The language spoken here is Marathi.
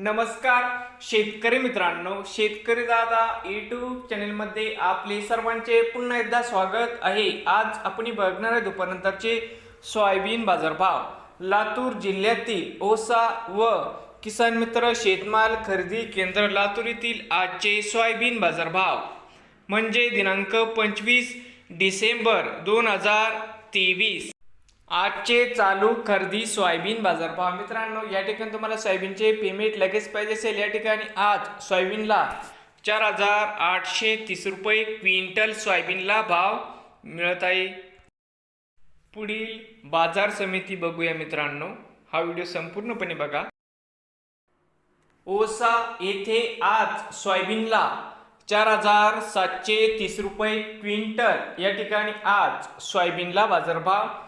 नमस्कार शेतकरी मित्रांनो शेतकरी दादा यूट्यूब चॅनलमध्ये आपले सर्वांचे पुन्हा एकदा स्वागत आहे. आज आपण बघणार आहे दुपारनंतरचे सोयाबीन बाजारभाव. लातूर जिल्ह्यातील ओसा व किसान मित्र शेतमाल खरेदी केंद्र लातूर येथील आजचे सोयाबीन बाजारभाव. म्हणजे दिनांक पंचवीस डिसेंबर दोन हजार तेवीस. आजचे चालू खरेदी सोयाबीन बाजारभाव मित्रांनो या ठिकाणी तुम्हाला सोयाबीनचे पेमेंट लगेच पाहिजे असेल. या ठिकाणी आज सोयाबीनला चार हजार आठशे तीस रुपये क्विंटल सोयाबीनला भाव मिळत आहे. पुढील बाजार समिती बघूया मित्रांनो. हा व्हिडिओ संपूर्णपणे बघा. ओसा येथे आज सोयाबीनला चार हजार सातशे तीस रुपये क्विंटल. या ठिकाणी आज सोयाबीनला बाजारभाव